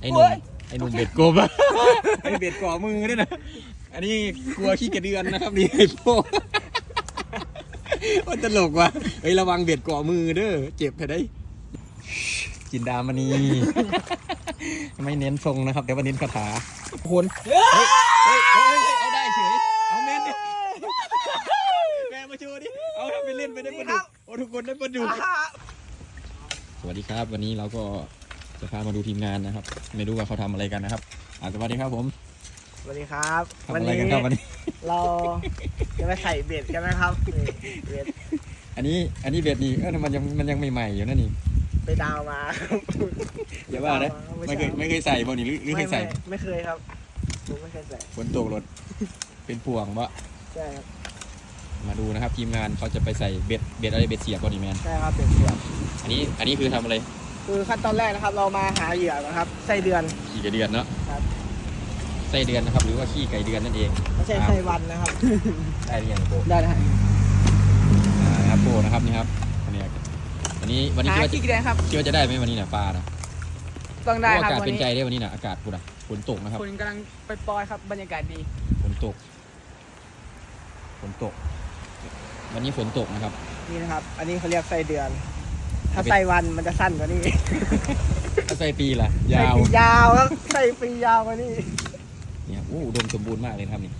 ไอ้หนุ่มไอ้หนุ่มเบ็ดกบอะไอ้เบ็ดก่อมือด้วยนะ อันนี้กลัวขี้กระเดือนนะครับนี่ไอ้โป้มันตลกว่ะเฮ้ยระวังเบ็ดก่อมือเด้อเจ็บแค่ได้ จินดามณีไม่เน้นทรงนะครับแต่ว่าเน้นคาถาคนเฮ้ยเฮ้ยเฮ้ยเฮ้ยเอาได้เฉยเอาแมนดิแมนมาโชว์ดิเอาทำไปเล่นไปได้ปลาดุกโอ้ทุกคนได้ปลาดุกสวัสดีครับ วันนี้เราก็ จะพามาดูทีมงานนะครับ ไม่รู้ว่าเขาทำอะไรกันนะครับอ่าสวัสดีครับผมสวัสดีครับทำอะไรกันครับวันนี้ เราจะไปใส่เบ็ดกันนะครับนี่เบ็ดอันนี้อันนี้เบ็ดนี่เออมันยังมันยังใหม่ๆอยู่นั่นนี่ไปดาวมาครับอย่าว่านะไม่เคยไม่เคยใส่บ่นี่หรือหรือเคยใส่ไม่ไม่เคยครับผมไม่เคยใส่ฝนตกรถเป็นพวงวะใช่ครับมาดูนะครับ ทีมงานเขาจะไปใส่เบ็ดเบ็ดอะไรเบ็ดเสียบบ่นี่แมนใช่ครับเบ็ดเสียบอันนี้อันนี้คือทำอะไร คือขั้นตอนแรกนะครับ เรามาหาเหยื่อนะครับไส้เดือน ขี้ไก่เดือนเนาะครับ ไส้เดือนนะครับหรือว่าขี้ไก่เดือนนั่นเองไม่ใช่ไส้วันนะครับ ได้หรือยังโปได้นะฮะอ่าครับโปนะครับนี่ครับอันนี้วันนี้วันนี้หาคิดว่าขี้เดือนครับ คิดว่าจะได้ไหมวันนี้เนี่ยปลานะต้องได้เพราะคอารับกาศวันเป็นนี้ใจได้วันนี้นะอากาศพูดอะฝนตกนะครับคุณกำลังไปปล่อยครับบรรยากาศดี ฝนตกฝนตก วันนี้ฝนตกนะครับ นี่นะครับ อันนี้เขาเรียกไส้เดือน ถ้าไส้วันมันจะสั้นกว่านี้ถ้าใส่ปีล่ะ ยาวไส้ปียาวครับไส้ปียาวกว่านี้ เนี่ยโอ้อุดมสมบูรณ์มากเลยนะครับนี่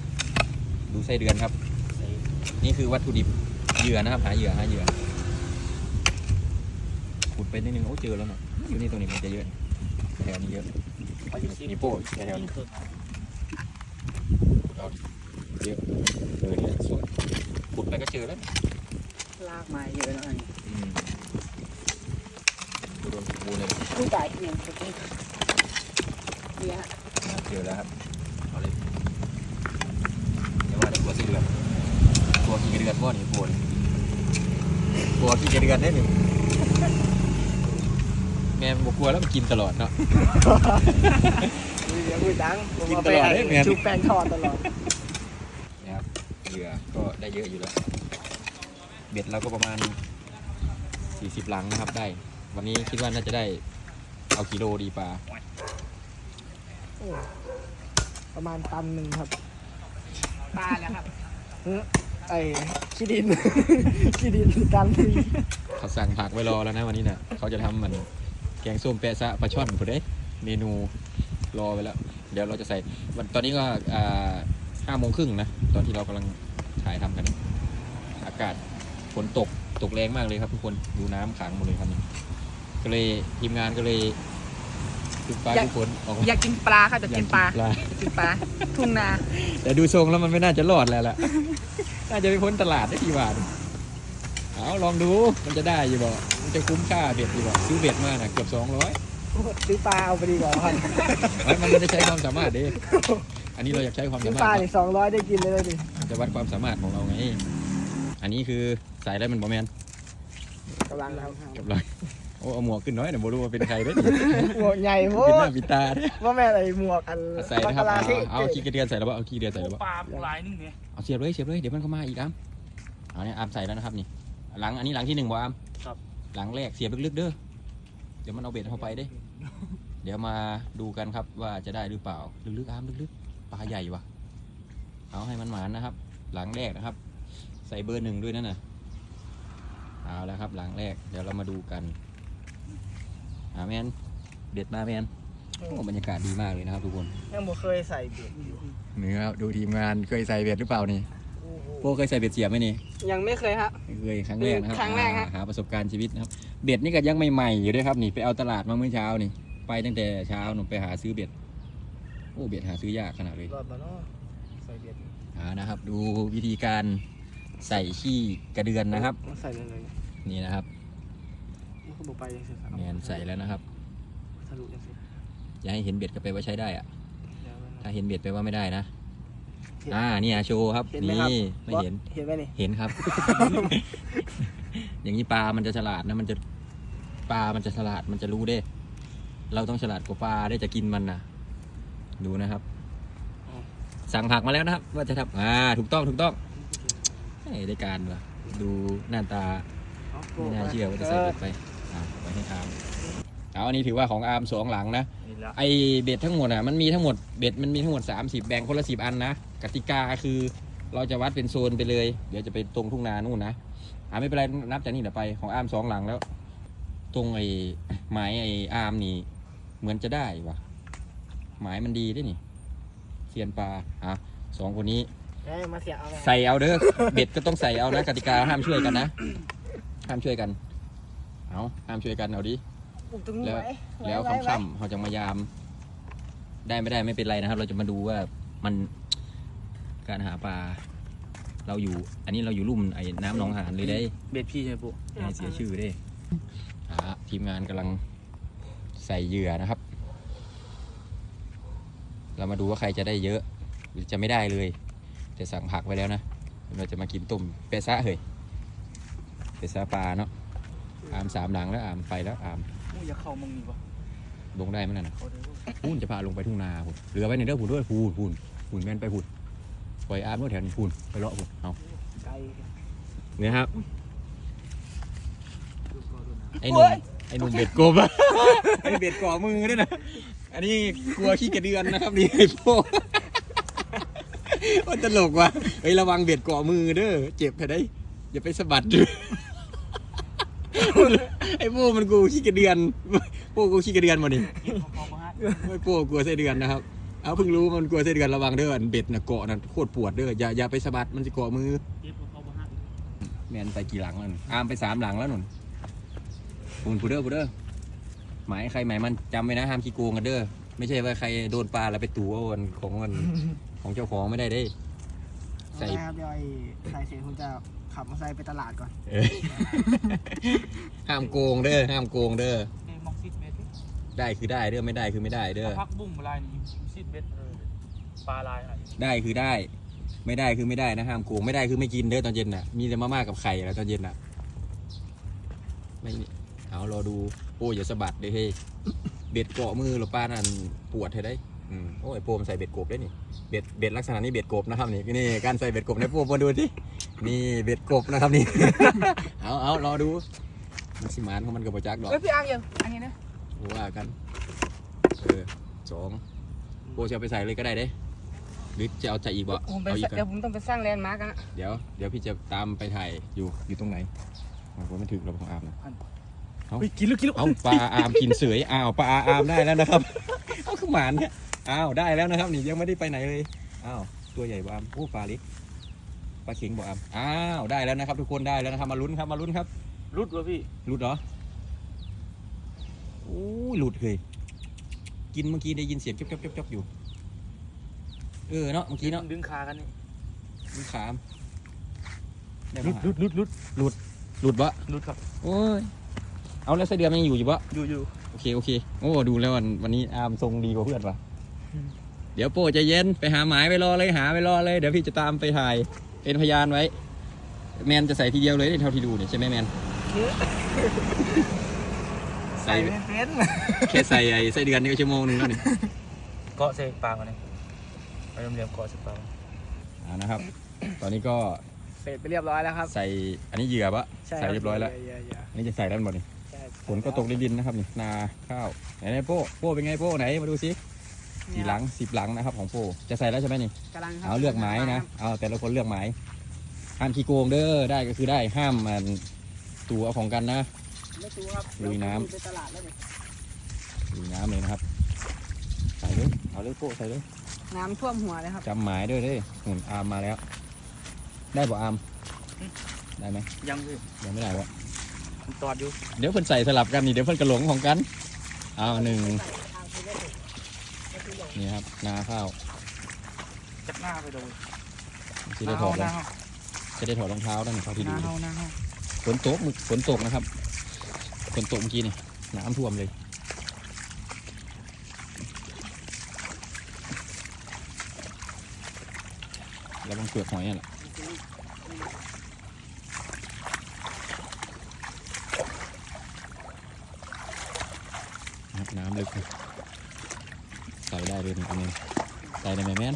ดูไส้เดือนครับ นี่คือวัตถุดิบเหยื่อนะครับ หาเหยื่อหาเหยื่อขุดไปนิดนึงโอ้เจอแล้วเนาะอยู่นี่ตรงนี้มันจะเยอะแถวนี้เยอะนี่โป้แถวนี้เอาเยอะเออเนี่ยสวยขุดไปก็เจอแล้วลากมาเยอะแล้วอันนี้ อืมอุดมสมบูรณ์เลยผู้จ่ายเงินสุดที่นี่ฮะเจอแล้วครับเอาเลยเดี๋ยวว่าแต่ตัวสีเดือนตัวขี้กระเดือนบ่นี่ตัวนี่ตัวขี้กระเดือนได้หนึ่งแม่มันบกลัวแล้วมันกินตลอดเนาะเดี๋ยวคุยดังผมกินเอาตไปลอดเลยแมนชุบแป้งทอดตลอดนะครับเหยื่อก็ได้เยอะอยู่แล้ว เบ็ดเราก็ประมาณ40หลังนะครับได้ วันนี้คิดว่าน่าจะได้เอากิโลดีปลาโอ้ประมาณตันหนึ่งครับปลาแล้วครับเฮ้ยไอ้ขี้ดิน ขี้ดินตันหนึ่งเขาสั่งผักไว้รอแล้วนะวันนี้นะเขาจะทำเหมือนแกงส้มแปะซะปลาช่อนผมได้เมนูรอไว้แล้ว เดี๋ยวเราจะใส่วันตอนนี้ก็ห้าโมงครึ่งนะ ตอนที่เรากำลังถ่ายทำกัน อากาศฝนตกตกแรงมากเลยครับทุกคนดูน้ำขังหมดเลยครับนี่ ก็เลยทีมงานก็เลยทุกปลาอยาก ทุกคนออกมาอยากกินปลาครับอยากกินปลาปลาอยากกินปลาทุ่งนาแต่ดูทรงแล้วมันไม่น่าจะรอดแล้วล่ะ น่าจะไปพ้นตลาดได้กี่บาทเอาลองดูมันจะได้อยู่บ่มันจะคุ้มค่าเบ็ดอยู่บ่ซื้อเบ็ดมาน่ะเกือบสองร้อยซื้อปลาเอาไปดีกว่าครับมันไม่ได้ใช้ความสามารถเด้อันนี้เราอยากใช้ความซื้สาอมารปลาถอีกสองร้อยได้กินเลยดิมันจะวัดความสามารถของเราไง อันนี้คือใส่แล้วมันบอแมนกำลังครับกับเรา โอ้เอาหมวกขึ้นน้อยเดี๋ยวโมรู้ว่าเป็นใครเด้อหมวกใหญ่โว้เป็นหน้ายปิดตาเด้อว่าแม่อะไรหมวกอันเอาใส่นะครับบัเอากกะลาที่เอาขี้กระเดือนใส่แล้วบ่เอาขี้กระเดือนใส่แล้วบ่ปลาหลายนึงเนี่ยเอาเสียบเลยเสียบเลยเดี๋ยวมันเข้ามาอีกอ้ํเอาเนี่ยอ้ํใส่แล้วนะครับนี่ หลังอันนี้หลังที่หนึ่งบ่อ้ํครับหลังแรกเสียบลึกๆเด้อเดี๋ยวมันเอาเบ็ดเข้าไปเด้เดี๋ยวมาดูกันครับว่าจะได้หรือเปล่าลึกๆอ้ํลึกๆปลาใหญ่ว่ะเอาให้มันหมานนะครับ หลังแรกนะครับ ใส่เบอร์หนึ่งด้วยนั่นน่ะเอาแล้วครับหลังแรกเดี๋ยวเรามาดูกัน อาแมนเด็ดมาแมนโอ้บรรยากาศดีมากเลยนะครับทุกคนยังบ่เคยใส่เบ็ดอยู่เนื้อดูทีมงานเคยใส่เบ็ดหรือเปล่านี่โป้เคยใส่เบ็ดเสียบไหมนี่ยังไม่เคยฮะ เคยครั้งแรกนะครับครั้งแรกฮะอ่าหาประสบการณ์ชีวิตนะครับเบ็ดนี่ก็ยังใหม่ๆอยู่ด้วยครับนี่ไปเอาตลาดมาเมื่อเช้านี่ ไปตั้งแต่เช้าหนูไปหาซื้อเบ็ดโอ้เบ็ดหาซื้อยากขนาดเลย รอดมาเนาะใส่เบ็ดอ่านะครับดูวิธีการใส่ขี้กระเดือนนะครับ มาใส่เลยเลยนี่นะครับมัน ก็บอกไปยังสิครับแมนใส่แล้วนะครับทะลุยังสิอย่าให้เห็นเบ็ดก็ไปลว่าใช้ได้อะเดี๋ยวมันถ้าเห็นเบ็ดไปลว่าไม่ได้นะเห็นอ่าเนี่ยโชว์ครับเห็นไหมครับนี่ไม่เห็นเห็นไหมนี่ เห็นครับ อย่างนี้ปลามันจะฉลาดนะมันจะปลามันจะฉลาดมันจะรู้เด้ เราต้องฉลาดกว่าปลาได้จะกินมันนะดูนะครับสั่งผักมาแล้วนะครับ ว่าจะทำอ่าถูกต้องถูกต้องเอ้ยได้การว่ะดูหน้าตา เอาโกไม่งน่าไปเชื่อว่าจะใส่เบ็ดไป อ่าไว้ให้อาร์มเอาอันนี้ถือว่าของอาร์มสองหลังนะแล้วไอเบ็ดทั้งหมดอะมันมีทั้งหมดเบ็ดมันมีทั้งหมด 30 แบ่งคนละสิบอันนะกติกาคือเราจะวัดเป็นโซนไปเลย เดี๋ยวจะไปตรงทุ่งนานู่นนะอ่าไม่เป็นไรนับจากนี้เดี๋ยวไปของอาร์มสองหลังแล้ว ตรงไอ้ไม้ไอ้อาร์มนี่เหมือนจะได้วะหมายมันดีด้วยนี่เซียนปลาอะสองคนนี้ เอ้ยมาเสียเอาไงใส่เอาเด้อ เบ็ดก็ต้องใส่เอานะกติกาห้ามช่วยกันนะ ห้ามช่วยกัน เอาห้ามช่วยกันเอาดิปลูกตรงนี้แล้วไว้แล้วไไค่ำๆเขาจะมายาม ได้ไม่ได้ไม่เป็นไรนะครับ เราจะมาดูว่ามันการหาปลา เราอยู่ อันนี้เราอยู่ลุ่มไอ้น้ำหนองหานเลยได้เบ็ดพี่ใช่ปุ๊อย่าให้เสียชื่อได้หาทีมงานกำลังใส่เหยื่อนะครับ เรามาดูว่าใครจะได้เยอะ หรือจะไม่ได้เลยจะสั่งผักไว้แล้วนะเราจะมากินต้มเปะซะเฮ้ยเปะซะปลาเนาะ อามสามหลังแล้วอามไปแล้วอามมูอย่าเข้ามึงนี่ปะลงได้ไหมนั่นนะเอาเดี๋ยวพูนจะพาลงไปทุ่งนาพูนเหลือไว้ในเด้อพูนด้วยพูนพูนพูนแม่นไปพูนปล่อยอามด้วยแถวนี้พูนไปเลาะพูนเอาไกลเนี่ยครับดูก่อนดูนะไอ้หนุ่มไอ้หนุ่มเบ็ดกบอะไอ้เบ็ดก่อมือด้วยนะอันนี้กลัวขี้กระเดือนนะครับนี่ไอ้โป้มันตลกว่ะเฮ้ยระวังเบ็ดก่อมือเด้อเจ็บแค่ได้อย่าไปสะบัดด้วย ไอ้โป้มันกูขี้กระเดือนโป้กูขี้กระเดือนมาดิเก็บขอมาให้ไม่โป้กลัวไส้เดือนนะครับ เอาเพิ่งรู้มันกลัวไส้เดือนระวังเด้ออันเบ็ดนะเกาะนะโคตรปวดเด้ออย่าอย่าไปสะบัดมันจะเกาะมือเก็บของมาให้แมนไปกี่หลังแล้วนุ่นอามไปสามหลังแล้วหนุนปูนปูเด้อปูเด้อหมายใครหมายมันจำไว้นะห้ามขี้โกงกันเด้อไม่ใช่ว่าใครโดนปลาแล้วไปตู่เอาอันของมันของเจ้าของไม่ได้เด้ใส่ครับเดี๋ยวไอ้ใส่เสร็จผมจะ ขับมอเตอร์ไซค์ไปตลาดก่อนเอ้ยห้ามโกงเด้อห้ามโกงเด้อเอ้ยมองซิดเบ็ดดิได้คือได้เด้อไม่ได้คือไม่ได้เด้อเอาพักบุ้งมาลายนี่ซิดเบ็ดเลยปลาลายอะไรได้คือได้ ไม่ได้คือไม่ได้นะห้ามโกงไม่ได้คือไม่กินเด้อตอนเย็นน่ะมีแต่มาม่ากับไข่แล้วตอนเย็นน่ะไม่มีเอารอดูโอ้ยอย่าสะบัดเด้เฮ้ยเบ็ดเกาะมือหรือปลานั่นปวดเธอได้ อืมโอ้ยโปมใส่เบ็ดกบได้นี่เบ็ดเบ็ดลักษณะนี้เบ็ดกบนะครับนี่นี่การใส่เบ็ดกบในโปมมาดูสินี่เบ็ดกบนะครับนี่ เอาเอารอดูมันสิหมานของมันกับโปรจักดอกเฮ้ยพี่อาร์มยังอันนี้นะว่ากันเออสองโปจะเอาไปใส่เลยก็ได้เด้หรือจะเอาใจอีกบ่ผมไปเอาอีกกัเดี๋ยนวผมต้องไปสร้างแลนด์มาร์กนะ เดี๋ยวเดี๋ยวพี่จะตามไปถ่ายอยู่อยู่ตรงไหนผมไม่ถึงเราของอาร์มนะเฮ้ยกินลูกกินลูกเอาปลาอาร์มกินเสยอ้าวปลาอาร์มได้แล้วนะครับ เอาขึ้นหมานเนี่ย อ้าวได้แล้วนะครับ นี่ยังไม่ได้ไปไหนเลยอ้าวตัวใหญ่บ่อาร์มโอ้ปลาเล็กปลาเข็งบ่อาร์มอ้าวได้แล้วนะครับ ทุกคนได้แล้วนะครับมาลุ้นครับมาลุ้นครับรุดวะพี่หลุดเหรอโอ้ยหลุดเลยกินเมื่อกี้ได้ยินเสียงจ๊บจ๊บจ๊บจ๊บอยู่ เออเนาะเมื่อกี้เนาะดึงขากันนี่มีขามได้รุปะดรุดรุดรุดหลุดบะรุดครับโอ้ยเอาแล้วไส้เดือนมันยังอยู่อยู่บะอยู่อยู่โอเคโอเคโอ้ดูแล้ววันวันนี้อาร์มทรงดีกว่าเพื่อนปะอืม เดี๋ยวโป้ใจเย็นไปหาหมายไปรอเลยหาไปรอเลยเดี๋ยวพี่จะตามไปถ่ายเป็นพยานไว้ แมนจะใส่ทีเดียวเลยนี่เท่าที่ดูเนี่ยใช่ไหมแมนใส่ใส่ไม่เป็นแค่ใส่ไอ้ไส้เดือนนี่ก็ชั่วโมงหนึงแล้วนี่เกาะเซปลากันนี่ไปเรียมๆเกาะเซปลาอ่านะครับ ตอนนี้ก็เสร็จไปเรียบร้อยแล้วครับ ใส่อันนี้เหยื่อปะใช่ใส่เรียบร้อยแล้วเยอะๆอันนี้จะใส่แล้วหมดนี่ๆใช่ฝนก็ตกในดินนะครับนี่นาข้าวไหนไหนโป้โป้เป็นไงโป้ไหนมาดูสิ กี่หลังสิบหลังนะครับของโป้จะใส่แล้วใช่ไหมนี่กำลังครับเอาเลือกไม้นะเอาแต่ละคนเลือกไม้ห้ามขี้โกงเด้อได้ก็คือได้ห้ามมันตัวเอาของกันนะไม่ตู้ครับลุยน้ำไปตลาดแล้วเนี่ยดูน้ำเลยนะครับใส่เลยเอาเลยโป้ใส่เลยน้ำท่วมหัวเลยครับจำหมายด้วยเด้หุ่นอาร์มมาแล้ว ได้บ่อาร์มได้ไหมยังพี่ยังไม่ได้วะผมตอดอยู่เดี๋ยวเพิ่นใส่สลับกันนี่เดี๋ยวเพิ่นกระหลงของกันเอาหนึ่ง นี่ครับ นาข้าวจักหน้าไปโดนจะได้ถอดหรอน้างเฮาจะได้ถอดรองเท้านั่นเขาที่หดูน้าเฮาหน้าเฮาฝนตกมึกฝนตกนะครับฝนตกเมื่อกี้นี่น้ำท่วมเลยแล้วบังเปลือกหอยนี่แหละนะครับน้ำลึกนะใด้เลยนี่อันนี้ใส่ได้ไหมแม่น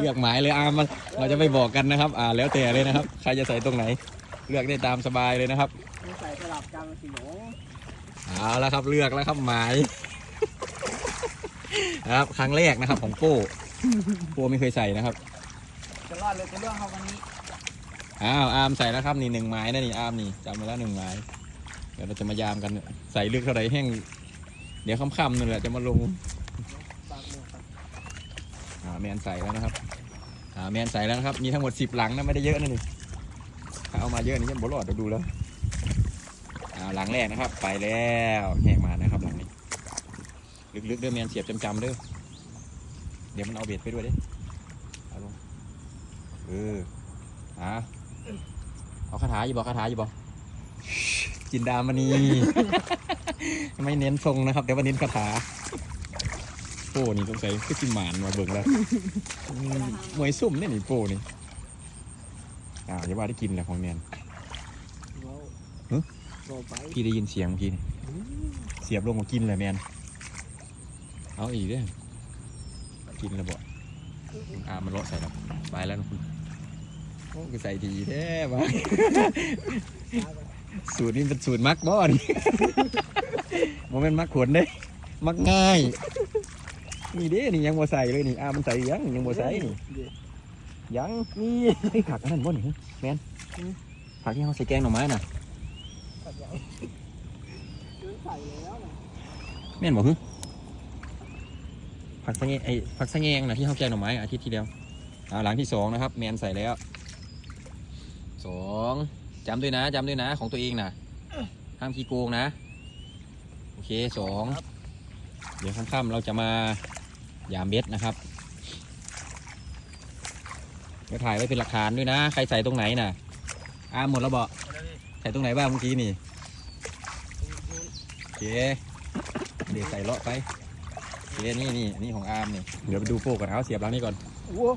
เลือกหมายเลยอามันเราจะไม่บอกกันนะครับ อ่าแล้วแต่เลยนะครับ ใครจะใส่ตรงไหน เลือกได้ตามสบายเลยนะครับใส่สลับกันสิหนูเอาแล้วครับเลือกแล้วครับหมายนะครับครั้งแรกนะครับของโป้โป้ไม่เคยใส่นะครับจะรอดเลยจะเรื่องเขาวันนี้อ้าวอามใส่แล้วครับนี่หนึ่งไม้นะนี่อามนี่จำมาแล้วหนึ่งไม้เดี๋ยวเราจะมายามกันใส่ลึกเท่าไหร่แห้ง เดี๋ยวค่ำๆนั่นแหละจะมาลงปากหมวกครับอ่าแมนใส่แล้วนะครับอาแมนใส่แล้วนะครับ มีทั้งหมดสิบหลังนะไม่ได้เยอะนะนี่ถ้าเอามาเยอะนี่ยังบรอดเดี๋ยวดูแล้วหลังแรกนะครับ ไปแล้วแหกมานะครับหลังนี้ ลึกๆเด้อแมนเสียบจำๆเด้อเดี๋ยวมันเอาเบ็ดไปด้วยเด้เอาลงเอออ่าเอาคาถาอยู่บอกคาถาอยู่บอกจินดามณี ไม่เน้นทรงนะครับแต่ว่าเน้นคาถาโป้นี่ต้องใส่ก็จิมานมาเบิ่งแล้วอืมมวยซุ่มเนี่ยนี่โป้นี่อ้าวอย่าว่าได้กินแหละของเนียนว้าวหึต่อไปพี่ได้ยินเสียงเมื่อกี้นี่เสียบลงมากินเลยแมนเอาอีกเด้อกินแล้วบ่อ่ามันเลาะใส่แล้วไปแล้วนะคุณโอ้ก็ใส่ดีแท้วะสูตรนี้เป็นสูตรมักบ่นี่ โมเมนต์มักขวนเด้มักง่าย นี่เด้นี่ยังบ่ใส่เลยนี่อ่ามันใส่ยังยังบ่ใส่นี่เดี๋ยวยังนี่เฮ้ยผักอันนั้นบ่นี่แมนผักที่เขาใส่แกงหน่อไม้น่ะตัดใหญ่ใส่แล้วนะแม่นบ่ฮึผักสะแงไอ้ผักสะแงงน่ะที่เขาแกงหน่อไม้อาทิตย์ที่แล้วอ่าหลังที่สองนะครับ แมนใส่แล้วสองจำด้วยนะจำด้วยนะ ของตัวเองน่ะห้ามขี้โกงนะโอเคสองเดี๋ยวค่ำๆเราจะมายามเบ็ดนะครับเดี๋ยวถ่ายไว้เป็นหลักฐานด้วยนะ ใครใส่ตรงไหนน่ะอ่าหมดแล้วบอกใส่ตรงไหนบ้างเมื่อกี้นี่โอเคเดี๋ยวใส่เลาะไปโอเคนี่นี่อันนี้ของอาร์มนี่เดี๋ยวไปดูโป้ก่อนเอาเสียบหลังนี่ก่อนโอ้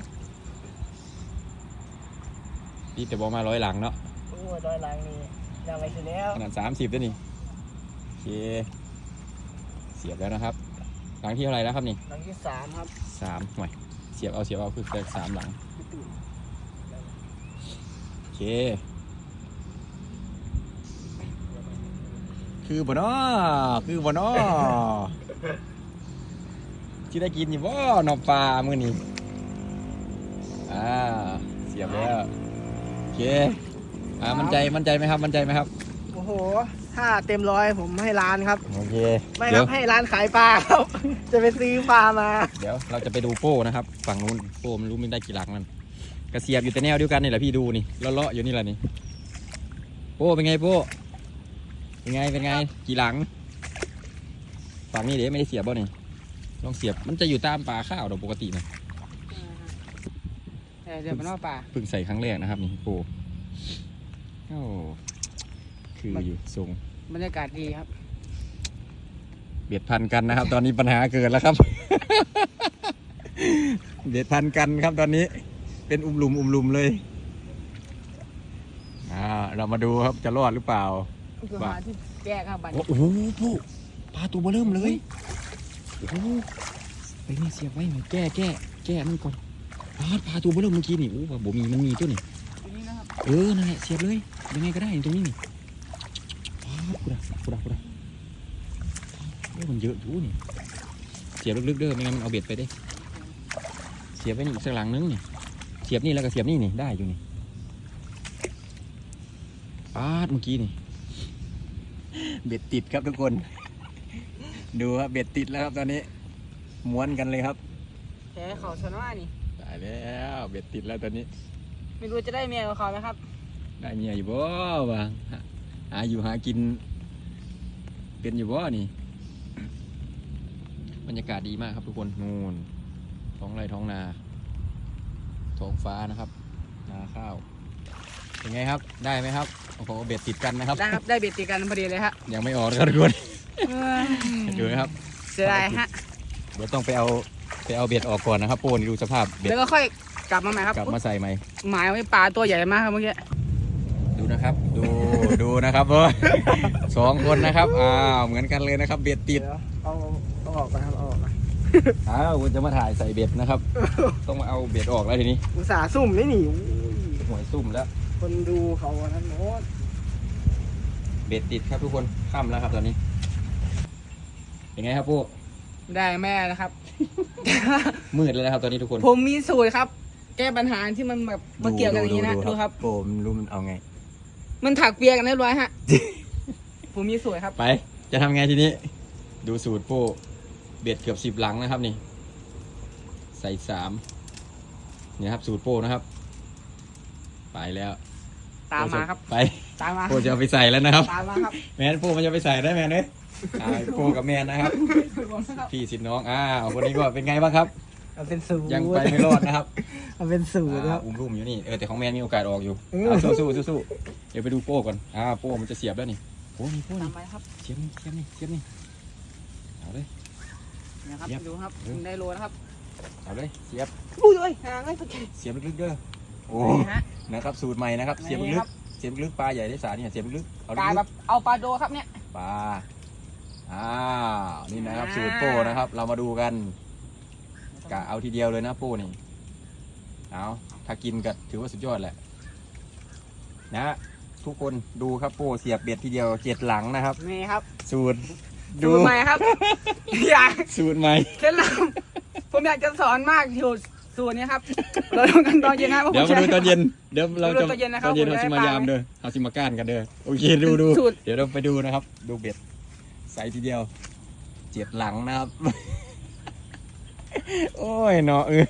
พี่แต่บอกมาร้อยหลังเนาะโหดอยหลังนี่ยังไม่เสร็จแล้วขนาดสามสิบด้วยนี่โอเคเสียบแล้วนะครับหลังที่เท่าไหร่แล้วครับนี่หลังที่สามครับสามหน่วยเสียบเอาเสียบเอาคือสามหลังพี่ตู่โอเค คือบ่นอคือบ่นอที่ได้กินอยู่บ่นอปลามื้อนี้อ่าเสียบแล้วโอเคอ่ามั่นใจมั่นใจไหมครับ มั่นใจไหมครับ โอ้โห ถ้าเต็มร้อยผมให้ร้านครับ โอเคไม่คเดี๋รัยวบให้ร้านขายปลาครับ จะไปซื้อปลามาเดี๋ยวเราจะไปดูโป้นะครับ ฝั่งนู้นโป้มันรู้มันได้กี่หลังมันกระเสียบอยู่แต่แนวเดียวกันนี่แหละพี่ดูนี่เลาะๆอยู่นี่แหละนี่โป้เป็นไงโป้เป็นไงเป็นไงกี่หลัง ฝั่งนี้เดี๋ยวไม่ได้เสียบบ่นี่ลองเสียบมันจะอยู่ตามป่าข้าวโดยปกตินะเดี๋ยวมันว่าปลาเพิ่งใส่ครั้งแรกนะครับนี่โป้โอ้ คืออยู่ทรงบรรยากาศดีครับ เบียดพันกันนะครับ ตอนนี้ปัญหาเกิดแล้วครับ เบียดพันกันครับตอนนี้ เป็นอุ้มหลุมอุ้มหลุมเลยอ่าเรามาดูครับจะรอดหรือเปล่าคือหาที่แก้ครับบัตรโอ้โหผู้ปลาตัวเบอเริ่มเลยโอ้โหไปนี่เสียบไว้หน่อยแก้แก้แก้นั่นก่อนปลาปลาตัวเบอเริ่มเมื่อกี้นี่โอ้โหบ่มีมันมีตัวนี่นี้นะครับเออนั่นแหละเสียบเลยยังไงก็ได้ตรงนี้นี่ปลา กูดักกูดักกูดักโอ้มันเยอะอยู่นี่ เสียบลึกๆเด้อ ไม่งั้นมันเอาเบ็ดไปได้ เสียบไว้นี่อีกสักหลังนึงนี่ เสียบนี่แล้วก็เสียบนี่นี่ ได้อยู่นี่ปาดเมื่อกี้นี่ เบ็ดติดครับทุกคน ดูครับเบ็ดติดแล้วครับตอนนี้ ม้วนกันเลยครับแพ้เขาชนะนี่ ตายแล้วเบ็ดติดแล้วตอนนี้ ไม่รู้จะได้เมียกับเขาไหมครับ ได้เมียอยู่บ่วะ หาหาอยู่หากิน เป็นอยู่บ่นี่ บรรยากาศดีมากครับทุกคนนู่นท้องไร่ท้องนาท้องฟ้านะครับ นาข้าวเป็นไงครับ ได้ไหมครับโอ้โหเบ็ดติดกันนะครับ ได้ครับ ได้เบ็ดตีกันพอดีเลยฮะยังไม่ออกนะครับทุกคนดูนะครับเสียดายฮะเดี๋ยวต้องไปเอาไปเอาเบ็ดออกก่อนนะครับโปนดูสภาพเบ็ดแล้วก็ค่อยกลับมาใหม่ครับกลับมาใส่ไหมหมายไว้ปลาตัวใหญ่มากครับเมื่อกี้ดูนะครับ ดูดูนะครับเว้ยสองคนนะครับอ้าวเหมือนกันเลยนะครับ เบ็ดติดเอาเอาออกไปครับเอาออกไปอ้าวคุณจะมาถ่ายใส่เบ็ดนะครับ ต้องมาเอาเบ็ดออกแล้วทีนี้อุตส่าห์ซุ่มนี่หนิหวยซุ่มแล้ว คนดูเขาอันนั้นโน้ตเบ็ดติดครับทุกคนค่ำแล้วครับตอนนี้เป็นไงครับพวกได้แม่นะครับ มืดแล้วนะครับตอนนี้ทุกคน ผมมีสูตรครับ แก้ปัญหาที่มันแบบมาเกี่ยวกันอย่างนี้นะดูครับโปมนรู้มันเอาไง มันถักเปียกันเรียบร้อยฮะ ผมมีสูตรครับ ไป จะทำไงทีนี้ ดูสูตรโป้เบ็ดเกือบสิบหลังนะครับนี่ ใส่สามนี่ครับ สูตรโป้นะครับ ไปแล้วตามมาครับ ไปตามมาโป้จะเอาไปใส่แล้วนะครับ ตามมาครับแมนโป้มันจะไปใส่ได้แมนเลยอ่าโป้กับแมนนะครับ พี่สิทธิ์น้องอ้าวคนนี้ก็เป็นไงบ้างครับ มันเป็นสูตรยังไปไม่รอดนะครับมันเป็นสูตรคอ่ารับอุ้มรุ่มอยู่นี่ เออแต่ของแมนมีโอกาสออกอยู่เออเอาสู้สู้สู้สู้เดี๋ยวไปดูโป้ก่อนอ่าโป้มันจะเสียบแล้วนี่โอ้นี่โป้ตานี่มไปครับเสียบนี่เสียบนี่เสียบนี่เอาเลย นะครับเยี่ยมดูครับเออได้โลนะครับเอาเลยเสียบอุ้ยเอ้ยห่างเลยโอเคเสียบลึกๆเด้อโอ้นี่ฮะ นะครับสูตรใหม่นะครับเสียบนี่ลึครักบ ๆเสียบลึกๆปลาใหญ่ได้สาเนี่ยเสียบลึกๆเอากลายลึแบกบเอาปลาโดครับเนี่ย ๆปลาอ้าวนี่นะครับอ่าสูตรโป้นะครับ เรามาดูกัน กะเอาทีเดียวเลยนะโป้นี่ เอาถ้ากินก็ถือว่าสุดยอดแหละ นะ ทุกคนดูครับโป้เสียบเบ็ดทีเดียวเจ็ดหลังนะครับ นี่ครับ สูตรสูตรใหม่ครับ อยากสูตรใหม่ เคล็ดลับผมอยากจะสอนมากที่สูตรนี้ครับ เราทำกันตอนเย็นนะพวกผเดี๋ยวมมาดูใช้ตอนเย็น เดี๋ยวเราจะดูตอนเย็นนะครับตอนเย็นผมเราจะสิได้มายามปลาเด้อเราสิมาก้านกันเด้อ โอเคดูดู สูตร เดี๋ยวเราไปดูนะครับ ดูเบ็ด ใส่ทีเดียว เจ็ดหลังนะครับ โอ้ยเนาะเออ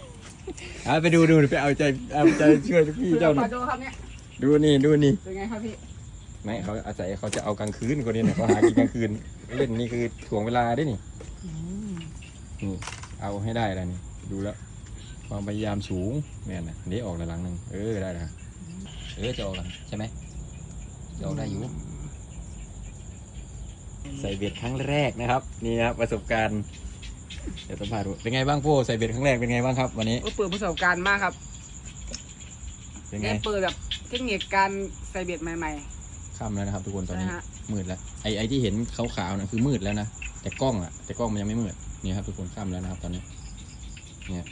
เอาไปดูดูไปเอาใจเอาใจช่วยพี่สูตรเจ้าหปน่อลายโดครับเนี่ยดูนี่ดูนี่เป็นไงครับพี่ไม่เขาอาศัยเขาจะเอากลางคืนคนนี้เนี่ยเขาหากินกลางคืนเล่นนี่คือถ่วงเวลาด้วยนี่นี่เอาให้ได้แล้วนี่ดูแล้วความพยายามสูงแม่นนะนี่ออกแล้วหลังหนึ่งเออได้แล้วเออจะออกแล้วใช่ไหมจะออกได้อยู่ใส่เบ็ดครั้งแรกนะครับ นี่ครับประสบการณ์ เดี๋ยวสัมภาษณ์ดูเป็นไงบ้างโป้ใส่เบ็ดครั้งแรกเป็นไงบ้างครับ วันนี้ โอ้เปิดประสบการณ์มากครับเป็นไงได้เปิดแบบเทคนิคการใส่เบ็ดใหม่ ค่ำแล้วนะครับ ทุกคนๆตอนนะนี้ฮะ มืดแล้วไอไอที่เห็นขาวๆนะคือมืดแล้วนะแต่กล้องอะแต่กล้องมันยังไม่มืดนี่ครับทุกคนค่ำแล้วนะครับ ตอนนี้ เนี่ย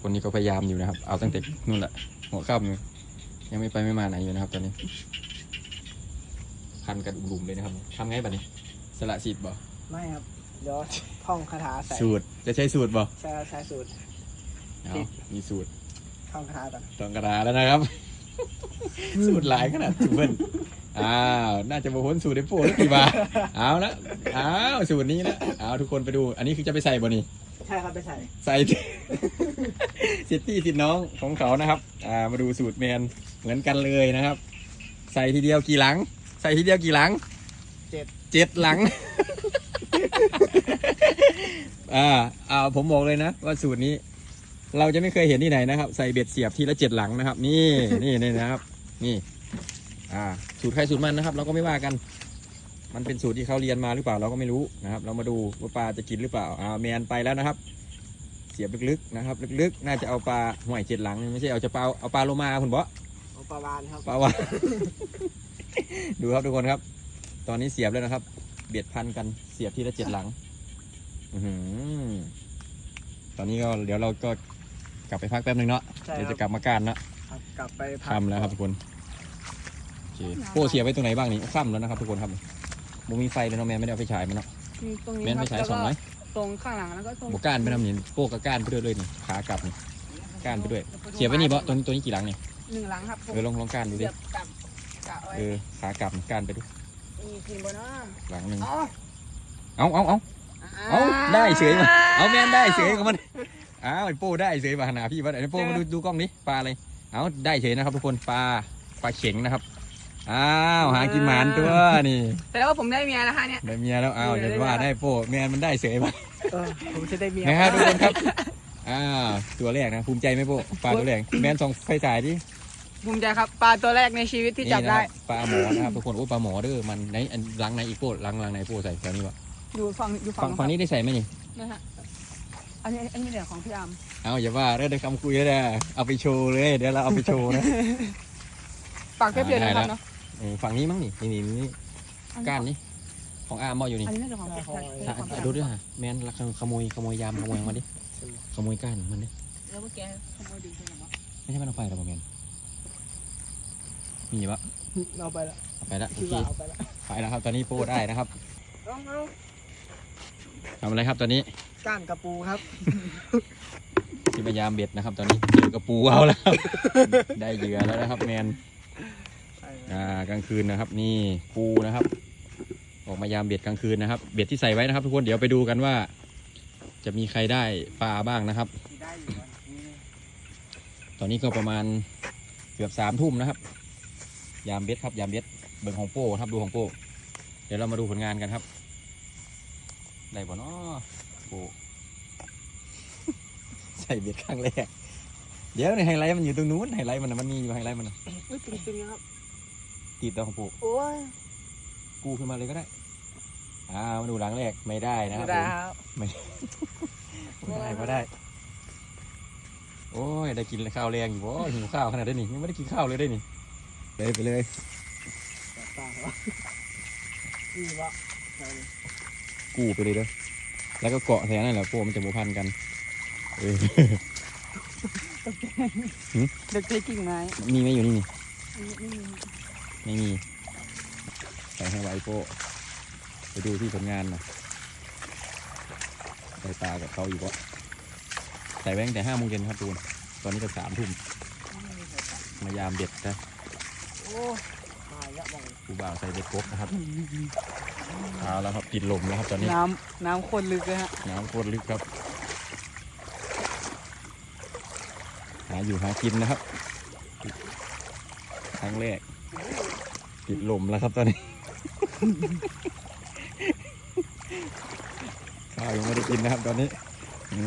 คนนี้ก็พยายามอยู่นะครับ เอาตั้งแต่นู่นแหละหัวค่ำอยู่ยังไม่ไปไม่มาไหนอยู่นะครับ ตอนนี้พันกันอุ่มๆเลยนะครับทำไงบัดนี้สละสิบบ่ไม่ครับ เดี๋ยวท่องคาถาใส่สูตรจะใช้สูตรบ่ใช้ใช้สูตร เอามีสูตรท่องคาถาก่อนต้องกระดาษแล้วนะครับ สูตรหลายขนาดสูตรเพิ่นอ้าวน่าจะมาพ้นสูตรได้โป้หรือกี่บาทเอาละอ้าวสูตรนี้นะเอาทุกคนไปดู อันนี้คือจะไปใส่บ่นี่ใช่ครับไปใส่ใส่สิทธิ์พี่สิทธิ์น้องของเขานะครับ อ่ามาดูสูตรแมนเหมือนกันเลยนะครับ ใส่ทีเดียวกี่หลัง ใส่ทีเดียวกี่หลังเจ็ดเจ็ดหลัง อ่าอ่าผมบอกเลยนะ ว่าสูตรนี้ เราจะไม่เคยเห็นที่ไหนนะครับ ใส่เบ็ดเสียบทีละเจ็ดหลังนะครับ นี่นี่นี่นะครับ นี่ อ่า สูตรใครสูตรมันนะครับ เราก็ไม่ว่ากัน มันเป็นสูตรที่เขาเรียนมาหรือเปล่าเราก็ไม่รู้นะครับ เรามาดูว่าปลาจะกินหรือเปล่าอ่าแมนไปแล้วนะครับ เสียบลึกๆนะครับ ลึกๆ น่าจะเอาปลาห่วยเจ็ดหลังไม่ใช่เอาจะปลาเอาปลาโลมาคุณบอเอาปลาวานครับปลาวานดูครับทุกคนครับ ตอนนี้เสียบแล้วนะครับ เบียดพันกันเสียบทีละเจ็ดหลังอื้อหือ ตอนนี้ก็เดี๋ยวเราก็กลับไปพักแป๊บนึงเนาะใช่เดี๋ยวครัจะบกลับมาการเนาะครับกลับไปพักค่ำแล้วครับทุกคนโอเคโป้เสียบไว้ตรงไหนบ้างนี่ค่ำแล้วนะครับทุกคนครับบ่มีไฟเลยเนาะแมนไม่ได้เอาไปฉายมันเนาะตรงนี้แมนคไปรับฉายแล้วสองก็ร้อยตรงข้างหลังแล้วก็ตรงบก้านไปนำนี่โป้กับก้านไปด้วยเลยนี่ขากลับนี่ก้านไปด้วย เสียบไว้นี่บ่ตัวนี้ตัวนี้กี่หลังนี่หนึ่งหลังครับผมเออลองลองก้านดูดิเสียบกับกะไว้เออขากลับนี่ก้านไปดูมีกินบ่เนาะหลังหนึ่ง อ๋อเอาเอาเอา เอาได้เฉยมาเอาแมนได้เฉยกับมันอ้าวไอ้โป้ได้เฉยมาหนาพี่ว่าไอ้โป้มาดูดูกล้องนี้ปลาอะไรเอาได้เฉยนะครับทุกคนปลาปลาเข็งนะครับอ้าวหากินหมานตัวนี่แต่ว่าผมได้เมียแล้วฮะเนี่ยได้เมียแล้วอ้าวอย่าว่าได้โป้แมนมันได้เฉยมาเออผมจะได้เมียนะครับทุกคนครับอ้าวตัวแรกนะภูมิใจไหมโป้ปลาตัวแรกแมนส่องไฟฉายดิภูมิใจครับปลาตัวแรกในชีวิตที่จับนี่ได้นะครับปลาหมอนะครับทุกคนโอ้ปลาหมอเด้อมันในอันหลังในอีกโป้หลังหลังในโป้ใส่แถวนี้วะ อยู่ฝั่งอยู่ฝั่ฝั่งงฝั่งนี้ได้ใส่ไหมนี่ นะฮะอันนี้อันนี้เดี๋ยวของพี่อามเอาอย่าว่าเรื่องในคำคุยแล้วนะเอาไปโชว์เลย เดี๋ยวเราเอาไปโชว์นะฝากแค่เพียงนะคได้รับแล้วเนาะเออฝั่งนี้มั้งนี่นี่นี่นี่ก้านนี่ของอาร์มมออยู่นี่อันนี้น่าจะของพี่ใช่อะของพี่อะอามดูด้วยฮะแมนขขโมยขโมยยามขโมยมาดิขโมยก้านมันดิแล้วเมื่อกี้ขโมยดึงไปไหนวะไม่ใช่มันเอาไปหรอกแมนมีปะเราไปละเอาไปละโอคิดเคว่าเอาไปละไปแล้วครับตอนนี้โป้ได้นะครับ ลองเอา ทำอะไรครับตอนนี้ ก้านกระปูครับ ที่พยายามเบ็ดนะครับ ตอนนี้เจอกระปูเอาแล้วครับ ได้เหยื่อแล้วนะครับแมนใช่อ่ากลางคืนนะครับ นี่ปูนะครับ ออกมายามเบ็ดกลางคืนนะครับ เบ็ดที่ใส่ไว้นะครับ ทุกคนเดี๋ยวไปดูกันว่า จะมีใครได้ปลาบ้างนะครับได้อยู่วันนี้ตอนนี้ก็ประมาณเกือบสามทุ่มนะครับ ยามเบ็ดครับยามเบ็ดเบิ่งของโป้ครับดูของโป้เดี๋ยวเรามาดูผลงานกันครับ ได้บ่เนาะโป้ใส่เบ็ดครั้งแรกเดี๋ยวในไฮไลท์มันอยู่ตรงนู้นไฮไลท์มันน่ะมันมีอยู่ไฮไลท์มันน่ะเฮ้ยตึงๆนะครับ ติดตัวของโป้โอ้ยกูขึ้นมาเลยก็ได้อ่ามาดูหลังแรกไม่ได้นะครับได้ผมครับไม่ได้ไม่ได้ โอ้ย ได้กินข้าวแรงอยู่บ่หิวข้าวขนาดนี้นี่ยังไม่ได้กินข้าวเลยได้นี่เลยไปเลยแบบตาเหรอนี่วะใช่เลย กู้ไปเลยเด้อแล้วก็เกาะแถวนั่นแหละพวกมันจะบูพันกันเออเด็กเจ๊กิ่งไม้มีไหมอยู่นี่นี่นี่นี่ไม่มีใส่ให้ไว้โป้ไปดูที่ผลงานหน่อยใส่ตากับเขาอยู่ปะใส่แว่งแต่ห้าโมงเย็นครับตูนตอนนี้ก็สามทุ่มมายามเด็ดนะโอ้ตายแล้วบอกครูบ่าวใส่เบ็ดกบนะครับ เอาแล้วครับติดลมแล้วครับตอนนี้ น้ำน้ำคนลึกเลยฮะน้ำโคตรลึกครับ หาอยู่หากินนะครับ ครั้งแรก ติดลมแล้วครับตอนนี้ ข้าวยังไม่ได้กินนะครับตอนนี้อื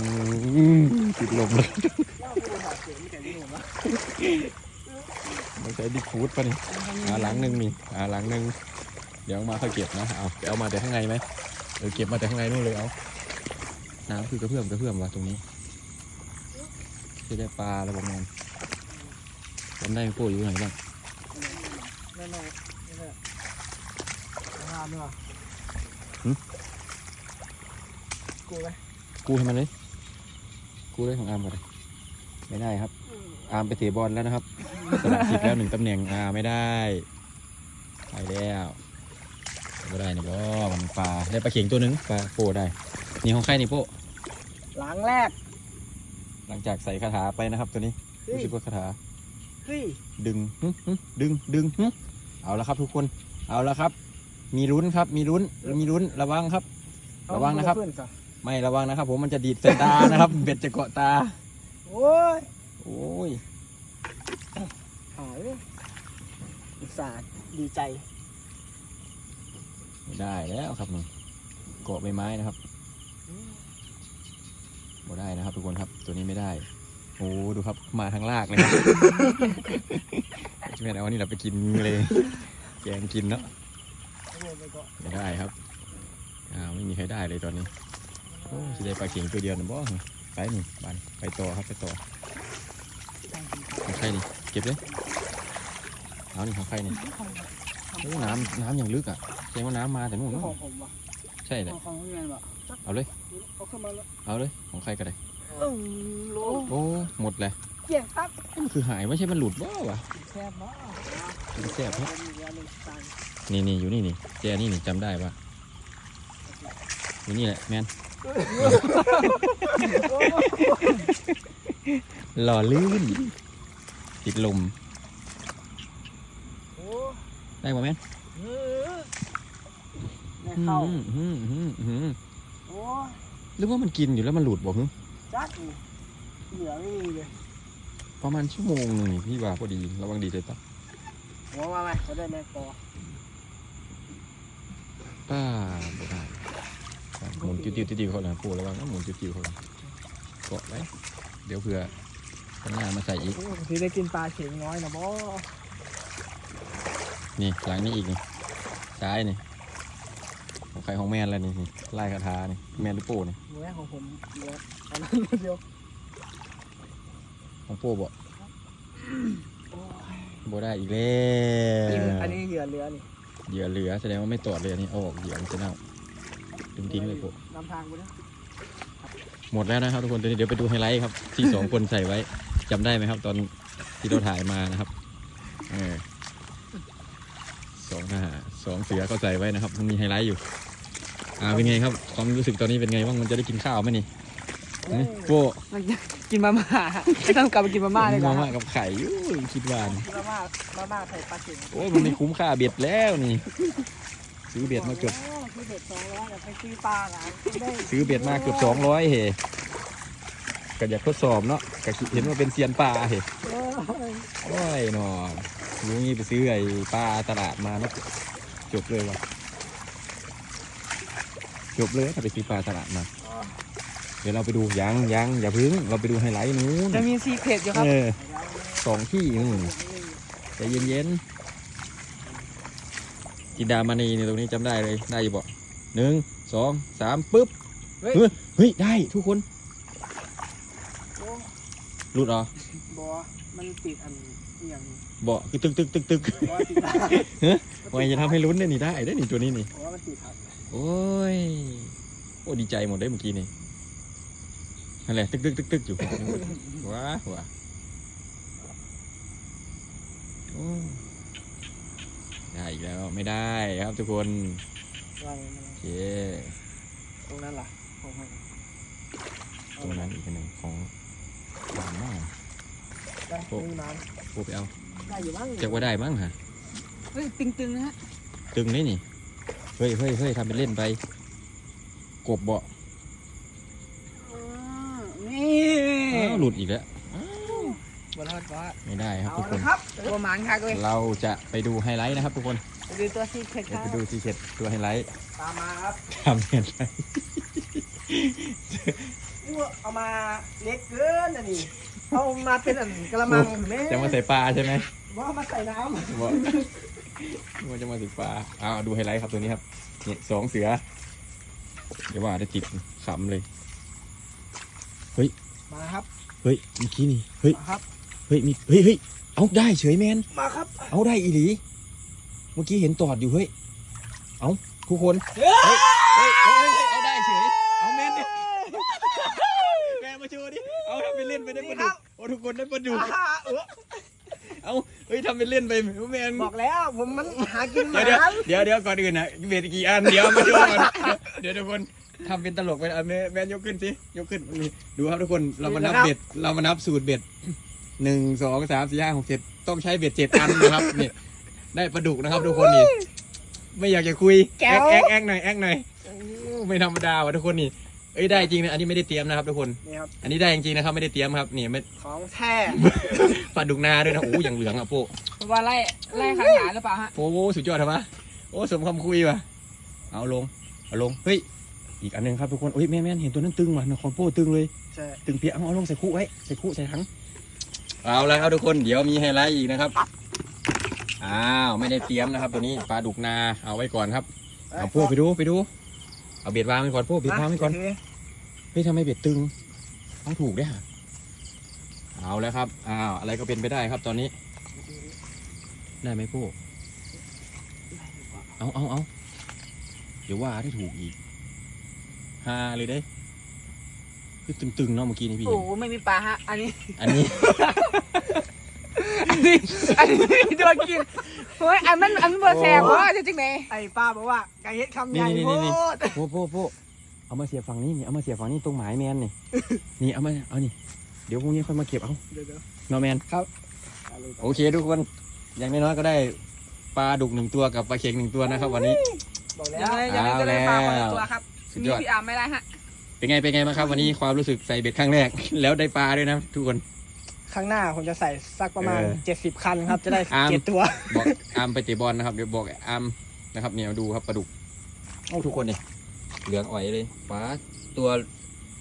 มติดลมแล้วว่าผู้บริหารเสียงมีแต่ที่หนูนะไม่ใช่ดิฟูดป่ะนี่หาหลังหนึ่งนี่หาหลังหนึ่ง เดี๋ยวเอามาค่อยเก็บนะเอาเอามาแต่ข้างในไหมเออเก็บมาแต่ข้างในนู่นเลยเอาน้ำคือกระเพื่อมกระเพื่อมว่ะตรงนี้จะได้ปลาแล้วประมาณจำได้โป้อยู่ไหนบ้างแน่นอนนี่แหละงานด้วยกูไหมกูให้มันเลยกูได้ของอาร์มก่อนไม่ได้ครับ อาร์มไปเตะบอลแล้วนะครับสลับสิทธิ์แล้วหนึ่งตำแหน่งอาไม่ได้ ไปแล้ว ไม่ได้นี่ก็มันปลาได้ปลาเข็งตัวหนึ่งปลาโป้ได้ นี่ของใครนี่โป้หลังแรก หลังจากใส่คาถาไปนะครับ ตัวนี้เฮ้ย รู้สึกว่าคาถาเฮ้ยดึงหึหึดึงดึงหึเอาละครับทุกคนเอาละครับ มีลุ้นครับมีลุ้นมีลุ้นระวังครับระวังนะครับ เพื่อนก่อนไม่ระวังนะครับ ผมมันจะดีดใส่ตานะครับ เบ็ดจะเกาะตา โอ้ยโอ้ยหายเลยอุตส่าห์ดีใจ ไม่ได้แล้วครับนี่เกาะใบไม้นะครับบ่ได้นะครับ ทุกคนครับ ตัวนี้ไม่ได้ โอ้ดูครับมาทางลากเลยครับแม่เอาอันนี้เราไปกินเลยแกงกินเนาะไม่ได้ครับอ้าไม่มีใครได้เลยตอนนี้โอ้จะได้ปลาเข็งตัวเดียวนะบ่ไปนี่บานไปต่อครับไปต่อของใครนี่เก็บเลยเอานี่ของใครนี่ โอ้น้ำน้ำอย่างลึกอะแสดงว่าน้ำมาแต่นู่นขเนองอะผมวะใช่เลยของพี่แมนวะเอาเลย เอาขึ้นมาแล้วเอาเลย ของใครก็ได้อืมโลโอ้หมดเลยเกี่ยงครับเอ้ยมันคือหายไม่ใช่มันหลุดบ่วะแค่บ้ามันแสบผเนาะมมีอันหนึ่งตังค์นี่นี่อยู่นี่นี่แจนี่นี่จำได้ปะอยู่นี่แหละแมนหล่อลื่นติดลมโอ้ ได้ป่ะแมนเออแม่เข้าอืมอืมอืมอืมโอ้หรือว่ามันกินอยู่แล้วมันหลุดบอกจัดนี่เหลือไม่มีเลยประมาณชั่วโมงหนึ่งนี่พี่ว่าพอดีระวังดีเลยต่อหัวมาไหมเขาได้แม่กอป้าไม่ได้หมุนติ้วติ้วติ้วเขาเลยปูระวังนะหมุนติ้วติ้วเขาเลยเกาะไว้เดี๋ยวเผื่อข้างหน้ามาใส่อีกโอ้ที่ได้กินปลาเข็งน้อยนะบอ นี่หลังนี้อีกนี่ซ้ายนี่ของใครของแมนแล้วนี่นี่ไล่คาถานี่แมนหรือโป้นี่มือของผมเหลืออันนั้นเดียวของโป้บอกโอ้ยโบได้อีกแล้กินวอันนี้เหลือเหลือนี่เหยื่อเหลือแสดงว่าไม่ตอดเลยอันนี้เอาออกเหยื่อมันจะเน่าทิ้งทิ้งเลยโป้นำทางไปนะหมดแล้วนะครับทุกคนตอนนี้เดี๋ยวไปดูไฮไลท์ครับที่สองคนใส่ไว้จำได้ไหมครับ ตอนที่เราถ่ายมานะครับเออ สองทหารสองเสือก็ใส่ไว้นะครับมันมีไฮไลท์อยู่ อ่าเป็นไงครับความรู้สึกตอนนี้เป็นไงบ้างมันจะได้กินข้าวไหมนี่หึโป้มันจะกินมาม่าไม่ต้องกลับไปกินมาม่าเลยมานะม่ากับไข่ยู้ยคิดว่านะมาม่ามาม่าใส่ปลาเข็งโอ้ยมันไม่คุ้มค่าเบ็ดแล้วนี่ ซื้อเบ็ดมาเกือบโอ้ซื้อเบ็ดสองร้อยแต่ไปซื้อปลาหลานได้ซื้อเบ็ดมาเกือบสองร้อยเฮก็อยากทดสอบเนาะก็คิดเห็นว่าเป็นเซียนปลาเฮเออโอ้ยหนอรู้งี้ไปซื้อไอ้ปลาตลาดมาเนาะ จบเลยว่ะจบเลยถ้าไปซื้อปลาตลาดมา เดี๋ยวเราไปดูยังยังอย่าพึ่งเราไปดูไฮไลท์นู้นจะมีซีเคร็ตอยู่ครับเออสองที่นู่นใจเย็นๆจินดามานีเนี่ยตรงนี้จำได้เลยได้อยู่บ่หนึ่งสองสามปุ๊บเฮ้ยเฮ้ยเฮ้ยได้ทุกคนหลุดเหรอบอมันติดอันอหย่าง บ่คือตึกตึกตึกตึกบอติดถังว่าจะทำให้ลุ้นได้นี่ได้ได้นี่ตัวนี้นี่ผมว่ามันติดถังโอ้ย โอ้ดีใจหมดได้เมื่อกี้นี่นั่นแหละตึกตึกตึกตึกอยู่ ว้าว้าโอ้ได้อีกแล้วไม่ได้ครับทุกคนวางไว้โอเคตรงนั้นล่ะของมันตรงนั้นอีกอันหนึ่งของหวานมาก ได้มีน้โอ้ไปเอาำได้อยู่บ้างจะว่าได้มั้งฮะเฮ้ยตึงๆนะฮะตึงนี่นี่เฮ้ยเฮ้ยเฮ้ยทำเป็นเล่นไป กบเบาะอ่านี่อ้าวหลุดอีกแล้วบอลทอดว่าไม่ได้ครับเอาทุกคละนครับตัวหมานค่ะเลยเราจะไปดูไฮไลท์นะครับทุกคนไปดูตัวซีเคร็ตคเดี๋ยวรับไปดูซีเค็ดตัวไฮไลท์ตามมาครับทำยังไงอู้เอามาเล็กเกินอันนี้ เอามาเป็นอันกระมังแม่จะมาใส่ปลาใช่ไหมว่าเอามาใส่น้บอกว่าจะมาใส่ปลาเอาดูไฮไลท์ครับตัวนี้ครับเนี่ยสองเสือ เดี๋ยวว่าได้ติดขำเลยำมาครับ เฮ้ยเมื่อกี้นี่ เฮ้ย มาครับ เฮ้ยมี เฮ้ยเฮ้ยเอาได้เฉยแมน มาครับ เอาได้อีหลี เมื่อกี้เห็นตอดอยู่เฮ้ย เอาทุกคน เฮ้ย เฮ้ยเฮ้ยเฮ้ยเอาได้เฉย เอาแมนดิแมนมา โชว์ดิ เอาทำเป็นเล่นไปได้ปลาดุกโอ้ทุกคนได้ปลาดุกอ่าเออเอาเฮ้ยทำเป็นเล่นไปแมนบอกแล้วผมมันหากินหเดี๋ยวมาเดี๋ยวเดี๋ยวเดี๋ยวก่อนอื่นนะเบ็ดกี่อันเดี๋ยวมาโชว์ก่อนเดี๋ยวทุกคนทำเป็นตลกไปเอาแม่แมนยกขึ้นสิยกขึ้นนี่ดูครับทุกคนเรามานับเบ็ดเรามานับสูตรเบ็ดหนึ่งสองสามสี่ห้าหกเจ็ดต้องใช้เบ็ดเจ็ดอันนะครับนี่ได้ปลาดุกนะครับทุกคนนี่ไม่อยากจะคุยแอ๊กแอ๊กแอ๊กหน่อยแอ๊กหน่อยโอ้ไม่ธรรมดาว่ะทุกคนนี่ เอ้ยได้จริงนะอันนี้ไม่ได้เตรียมนะครับทุกคน นี่ครับอันนี้ได้จริงๆนะครับไม่ได้เตรียมครับนี่ไม่ ของแท้ ปลาดุกนาด้วยนะโอ้อย่างเหลืองอะโป้ว่าไล่ไล่ขาหาหรือเปล่าฮะ โอ้โหสุดยอดทำไมโอ้สมคำคุยว่ะเอาลงเอาลงเฮ้ยอีกอันหนึงครับทุกคนเฮ้ยแม่แม่นเห็นตัวนั้นตึงว่ะนครโป้ตึงเลย ใช่ ตึงเปียกเอาเอาลงใส่คู่ไว้ใส่คู่ใส่ถังเอาละครับทุกคนเดี๋ยวมีไฮไลท์อีกนะครับอ้าวไม่ได้เตรียมนะครับ ตัวนี้ปลาดุกนาเอาไว้ก่อนครับเอาพวกไปดูไปดู เอาเบ็ดวางไว้ก่อนพวกเบ็ดวางไว้ก่อนเฮ้ยทำไมเบ็ดตึง ต้องถูกด้วยฮะเอาแล้วครับ อ้าว อะไรก็เป็นไปได้ครับตอนนี้ ได้ไหมพวกเอาเอาเอาเดี๋ยวว่าได้ถูกอีกฮาเลยได้คือตึงๆเนาะเมื่อกี้นี่พี่โอ้ไม่มีปลาฮะ อันนี้ อันนี้ อันนี้อันนี้โดนกินเฮ้ยอันนั้นอันนั้นเบอร์แสบว่าจริงๆไหมไอ้ป้าบอกว่าไก่เฮ็ดคำใหญ่นี่โพนี่นี่ดโป้โป้โป้ เอามาเสียบฝั่งนี้นี่เอามาเสียบฝั่งนี้ตรงหมายแมนนี่ นี่เอามาเอานี่เดี๋ยวพรุ่งนี้ค่อยมาเก็บเอาเดี๋ยวเดี๋ยวเนอแมนครับโอเคทุกคนอย่างน้อยๆก็ได้ปลาดุกหนึ่งตัวกับปลาเค็งหนึ่งตัวนะครับ วันนี้ บอกแล้วยังไงก็ได้ปลาคนละตัวครับสุดยอด พี่อาร์มไม่ได้ฮะ เป็นไงเป็นไงบ้างครับ วันนี้ความรู้สึกใส่เบ็ดครั้งแรก แล้วได้ปลาด้วยนะ ทุกคน ข้างหน้าผมจะใส่สักประมาณ เออเจ็ดสิบคันครับ จะได้อาร์ม เจ็ดตัว บอกอามไปเตะบอลนะครับเดี๋ยวบอกอามนะครับเนี่ยดูครับปลาดุกโอ้ทุกคนนี่ เหลืองอ่อยเลยปลาตัว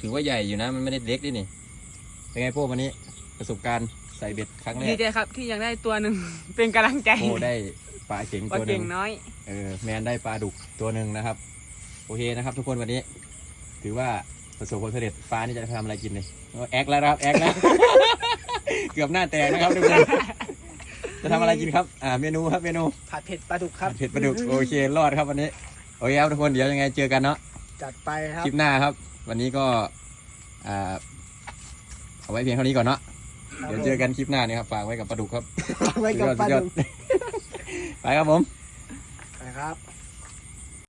ถือว่าใหญ่อยู่นะ มันไม่ได้เล็กด้วยนี่เป็นไงโป้วันนี้ประสบการณ์ใส่เบ็ดครั้งแรดีกใจครับที่ยังได้ตัวหนึ่ง เป็นกำลังใจโอ้ได้ปลาเข็งว่าตัวหเก่นึ่งงน้อยเออแมนได้ปลาดุกตัวหนึ่งนะครับ โอเคนะครับ ทุกคนวันนี้ ถือว่าประสบความสำเร็จปลานี่จะทำอะไรกินเลยแอคแล้วนะครับแอคแล้วเกือบหน้าแตกนะครับทุกคนจะทำอะไรกินครับอ่าเมนูครับเมนูผัดเผ็ดปลาดุกครับเผ็ดปลาดุกโอเครอดครับวันนี้โอเคครับทุกคนเดี๋ยวยังไงเจอกันเนาะ จัดไปครับ คลิปหน้าครับ วันนี้ก็อ่าเอาไว้เพียงเท่านี้ก่อนเนาะเดี๋ยวเจอกันคลิปหน้านี่ครับฝากไว้กับปลาดุกครับไว้กับปลาสุดยอดุดกไปครับผมนะครับ